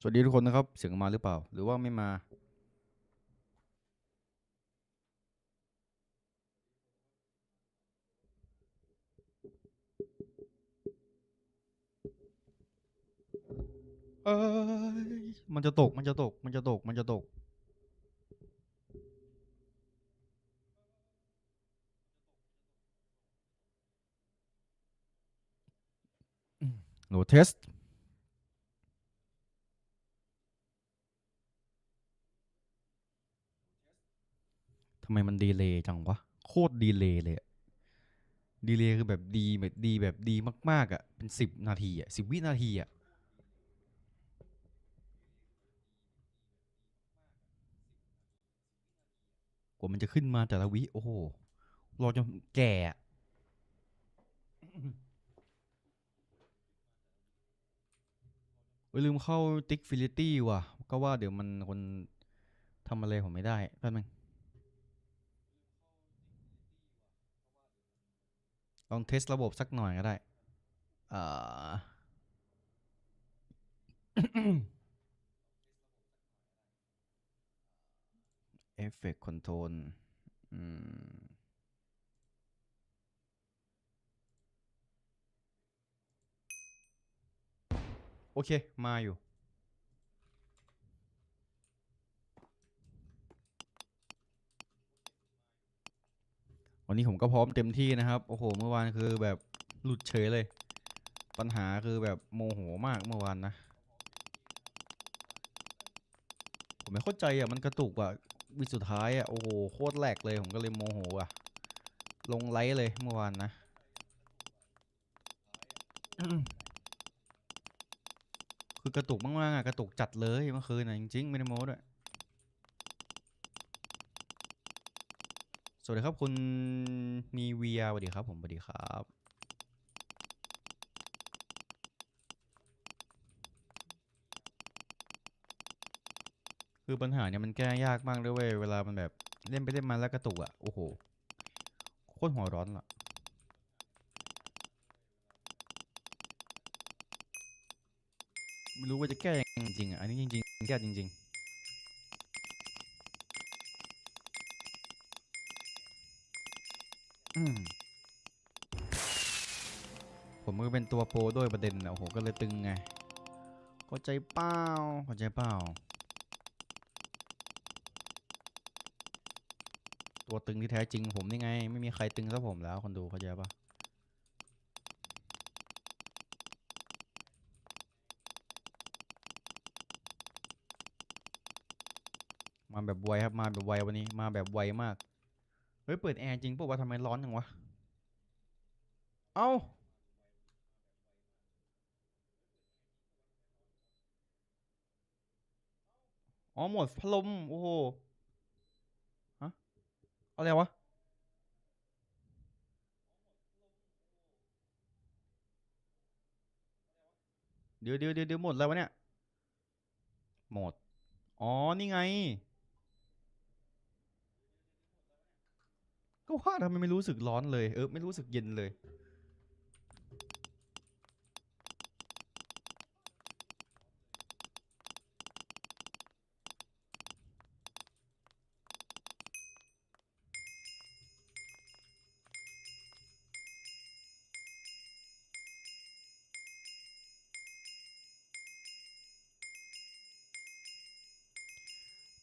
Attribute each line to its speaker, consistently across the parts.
Speaker 1: สวัสดีทุกคนนะครับ เสียงมาหรือเปล่า หรือว่าไม่มาเอ้ยมันจะตก มันจะตก มันจะตก มันจะตก โหลเทส ไมมันดีเลย์จังวะ โคตรดีเลย์เลยอะดีเลย์คือแบบดีแบบดีแบบดีมาก ๆอะเป็นสิบนาทีอะสิบวินาทีอะกว่ามันจะขึ้นมาแต่ละวิ โอ้โห รอจนแก่อะเอ้ลืมเข้าติ๊กฟิลิตี้ว่ะ ก็ว่าเดี๋ยวมันคนทำอะไรผมไม่ได้แป๊บนึง ลองเทสระบบสักหน่อยก็ได้อ่าเอฟเฟกต์คอนโทรลอืมโอเค มาอยู่ วันนี้ผมก็พร้อมเต็มที่นะครับ โอ้โห เมื่อวานคือแบบหลุดเฉยเลย ปัญหาคือแบบโมโหมากเมื่อวานนะ ผมไม่เข้าใจอะ มันกระตุกอะ วิสุดท้ายอะ โอ้โห โคตรแหลกเลย ผมก็เลยโมโหอะ ลงไลฟ์เลยเมื่อวานนะคือกระตุกมากๆอะ กระตุกจัดเลยเมื่อคืนน่ะจริงๆ ไม่ได้โม้ด้วย สวัสดีครับคุณนีเวียสวัสดีครับผมสวัสดีครับ คือปัญหาเนี่ยมันแก้ยากมากด้วยเวยเวลามันแบบเล่นไปเล่นมาแล้วกระตุกอะโอ้โหโคตรหัวร้อนอะไม่รู้ว่าจะแก้ยังไงจริงอะอันนี้จริงๆแก้จริง ๆ อืม ผมก็เป็นตัวโปรด้วยประเด็นนะโอ้โหก็เลยตึงไงเข้าใจเป้าเข้าใจเป้าตัวตึงที่แท้จริงผมนี่ไง ไม่มีใครตึงเท่าผมแล้วคนดูเข้าใจปะมาแบบไวครับมาแบบไววันนี้มาแบบไวมาก เฮ้ย เปิดแอร์จริงปะวะทำไมร้อนจังวะ เอ้า อ๋อ หมดพัดลม โอ้โห ฮะ อะไรวะ เดี๋ยวเดี๋ยวเดี๋ยวเดี๋ยวหมดแล้ววะเนี่ย หมด อ๋อ นี่ไง ว่าทำไมไม่รู้สึกร้อนเลย เออ ไม่รู้สึกเย็นเลย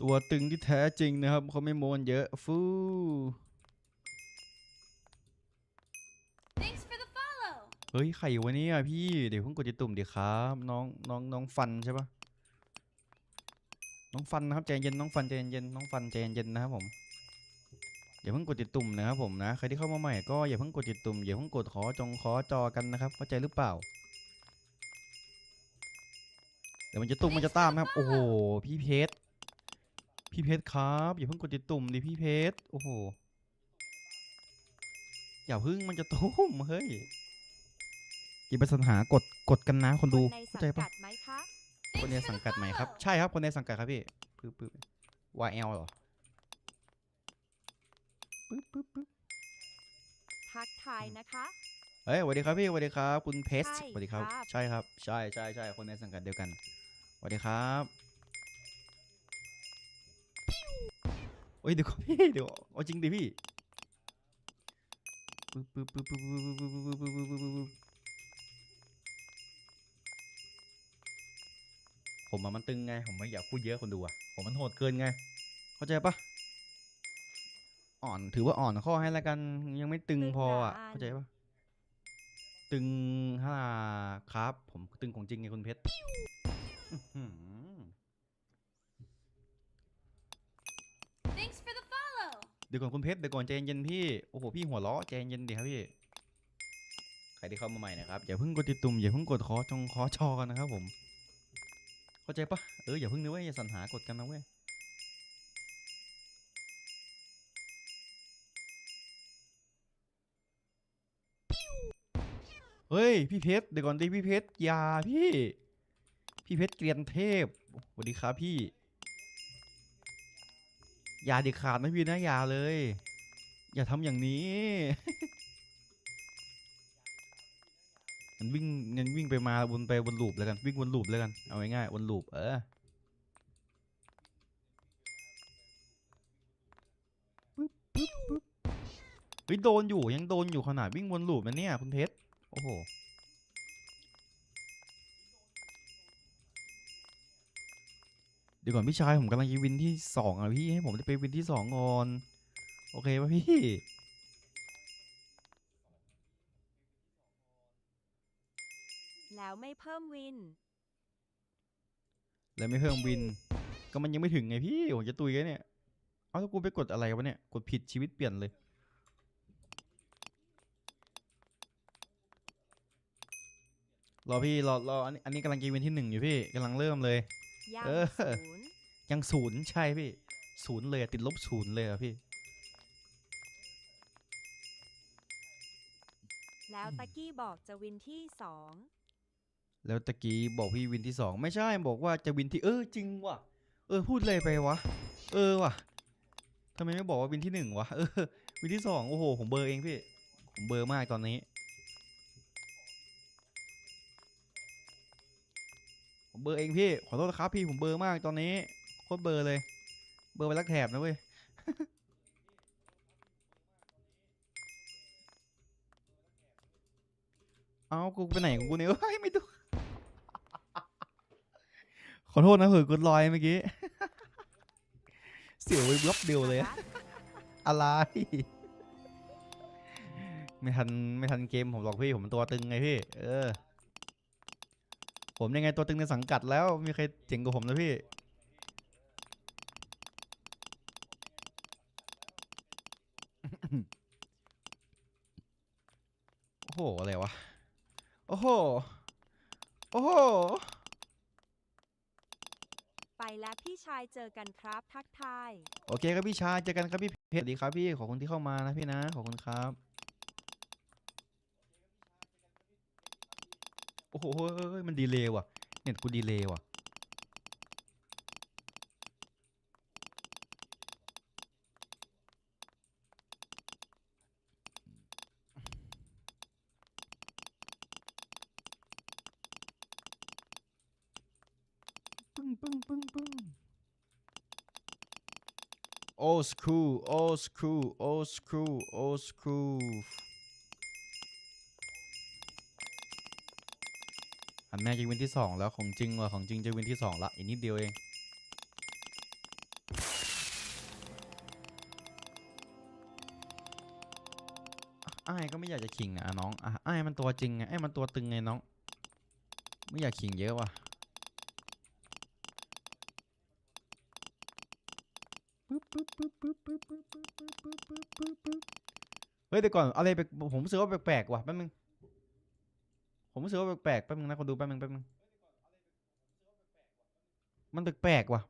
Speaker 1: ตัวตึงที่แท้จริงนะครับเขาไม่โมนเยอะ ฟู เฮ้ยไข่วะเนี่ยพี่เดี๋ยวเพิ่งกดจิตุ่มเดี๋ยวครับน้องน้องน้องฟันใช่ปะน้องฟันนะครับใจเย็นน้องฟันใจเย็นน้องฟันใจเย็นนะครับผมอย่าเพิ่งกดติดตุ่มนะครับผมนะใครที่เข้ามาใหม่ก็อย่าเพิ่งกดติดตุ่มอย่าเพิ่งกดขอจงขอจอกันนะครับเข้าใจหรือเปล่าเดี๋ยวมันจะตุ่มมันจะตามนะครับโอ้โหพี่เพชรพี่เพชรครับอย่าเพิ่งกดติดตุ่มดิพี่เพชรโอ้โหอย่าเพิ่งมันจะตุ่มเฮ้ย อย่าไปสัญหากดกดกันนะคนดู
Speaker 2: ใน
Speaker 1: เข้า
Speaker 2: สั
Speaker 1: ใจ
Speaker 2: ง
Speaker 1: ปะ
Speaker 2: กัดไหมคะ
Speaker 1: คนในสังกัดไหมครับ ใช่ครับคนในสังกัดครับพี่ปึ๊บปึ๊บ YL เหรอปึ๊บปึ๊บปึ๊บ
Speaker 2: ทักทายนะคะ
Speaker 1: เฮ้ยสวัสดีครับพี่สวัสดีครับ คุณเพชร
Speaker 2: ใช่
Speaker 1: สวัสดีครับ
Speaker 2: ครับ
Speaker 1: ใช่ครับ ใช่ใช่ใช่คนในสังกัดเดียวกันสวัสดีครับโอ้ยเดี๋ยวก่อนพี่เดี๋ยวเอาจริงดิพี่ปึ๊บปึ๊บปึ๊บปึ๊บปึ๊บปึ๊บปึ๊บปึ๊บปึ๊บปึ๊บปึ๊บปึ๊บ ผมอะมันตึงไง ผมไม่อยากพูดเยอะคนดูอะผมมันโหดเกินไง เข้าใจปะอ่อนถือว่าอ่อนข้อให้แล้วกันยังไม่ตึง
Speaker 2: ตึง
Speaker 1: พออะ
Speaker 2: นาน
Speaker 1: เข้าใจปะตึงฮ่าครับ ผมตึงของจริงไงคุณเพชรอื้อหือ
Speaker 3: Thanks for the follow.
Speaker 1: เดี๋ยวก่อนคุณเพชรเดี๋ยวก่อนใจเย็นๆพี่ โอ้โหพี่หัวเราะใจเย็นดิครับพี่ใครที่เข้ามาใหม่นะครับอย่าเพิ่งกดติดตุ่มอย่าเพิ่งกดขอจงขอชอกันนะครับผม เข้าใจปะเอออย่าเพิ่งนึกว่าอย่าสรรหากดกันนะเว้ยเฮ้ยพี่เพชรเดี๋ยวก่อนดิพี่เพชรอย่าพี่ พี่เพชรเกรียนเทพสวัสดีครับพี่ อย่าเด็ดขาดนะพี่นะอย่าเลย อย่าทำอย่างนี้ มั นวิ่งงั้นวิ่งไปมาวนไปวนลูปแล้วกันวิ่งวนลูปแล้วกันเอาง่ายๆวนลูปเออปึ๊บปึ๊บปึ๊บเฮ้ยโดนอยู่ยังโดนอยู่ขนาดวิ่งวนลูปนะเนี่ยคุณเพชรโอ้โหเดี๋ยวก่อนพี่ชายผมกำลังจะวินที่สองอะพี่ให้ผมได้ไปวินที่สองก่อนโอเคป่ะพี่
Speaker 2: แล้วไม่เพิ่มวิน
Speaker 1: แล้วไม่เพิ่มวิน ก็มันยังไม่ถึงไงพี่ผมจะตุยกันเนี่ย เอาถ้ากูไปกดอะไรวะเนี่ย กดผิดชีวิตเปลี่ยนเลย รอพี่รอรออันนี้อันนี้กำลังจะวินที่หนึ่งอยู่พี่กำลังเริ่มเลย
Speaker 2: ยัง
Speaker 1: เออ
Speaker 2: ศูนย์
Speaker 1: ยังศูนย์ใช่พี่ศูนย์เลยอะติดลบศูนย์เลยอะพี่
Speaker 2: แล้วตะกี้บอกจะวินที่สอง
Speaker 1: แล้วตะกี้บอกพี่วินที่สองไม่ใช่บอกว่าจะวินที่เออจริงว่ะ เออพูดเลยไปวะ เออว่ะทำไมไม่บอกว่าวินที่หนึ่งวะเออวินที่สองโอ้โหผมเบอร์เองพี่ผมเบอร์มากตอนนี้ ผมเบอร์เองพี่ขอโทษนะครับพี่ผมเบอร์มากตอนนี้โคตรเบอร์เลย เบอร์ไปลักแถบนะเว้ยเอากูไปไหนกูเนี่ยเฮ้ยไม่ดู อโทษนะเผื่อกดลอยเมื่อกี้ เสียวไปบล็อกเดียวเลยอะ
Speaker 2: ครับ
Speaker 1: อะไร ไม่ทันไม่ทันเกมผมหรอกพี่ผมตัวตึงไงพี่ เออ ผมยังไงตัวตึงในสังกัดแล้วมีใครเจ๋งกว่าผมนะพี่โอ้โห อะไรวะ โอ้โห โอ้โห
Speaker 2: ไป และพี่ชายเจอกันครับทักทาย
Speaker 1: โอเคครับพี่ชายเจอกันครับพี่เพชรสวัสดีครับพี่ขอบคุณที่เข้ามานะพี่นะขอบคุณครับโอ้โหเฮ้ยเฮ้ยเฮ้ยมันดีเลย์ว่ะเน็ตกูดีเลย์ว่ะ ปึ้งปึ้งปึ้ง old school old school old school old school อันแม่จะวินที่สองแล้วของจริงว่ะของจริงจะวินที่สองละอีกนิดเดียวเองไอ้ก็ไม่อยากจะขิงอะน้องอะอ้มันตัวจริงไงไอ้มันตัวตึงไงน้อง ไม่อยากขิงเยอะว่ะ ปึ๊บปึ๊บปึ๊บปึ๊บปึ๊บปึ๊บปึ๊บปึ๊บปึ๊บปึ๊บปึ๊บเฮ้ยแต่ก่อนอะไรแปลกผมรู้สึกว่าแปลกๆว่ะแป๊บนึงผมรู้สึกว่าแปลกๆแป๊บนึงนะคนดูแป๊บนึงแป๊บนึงมันแปลกๆว่ะ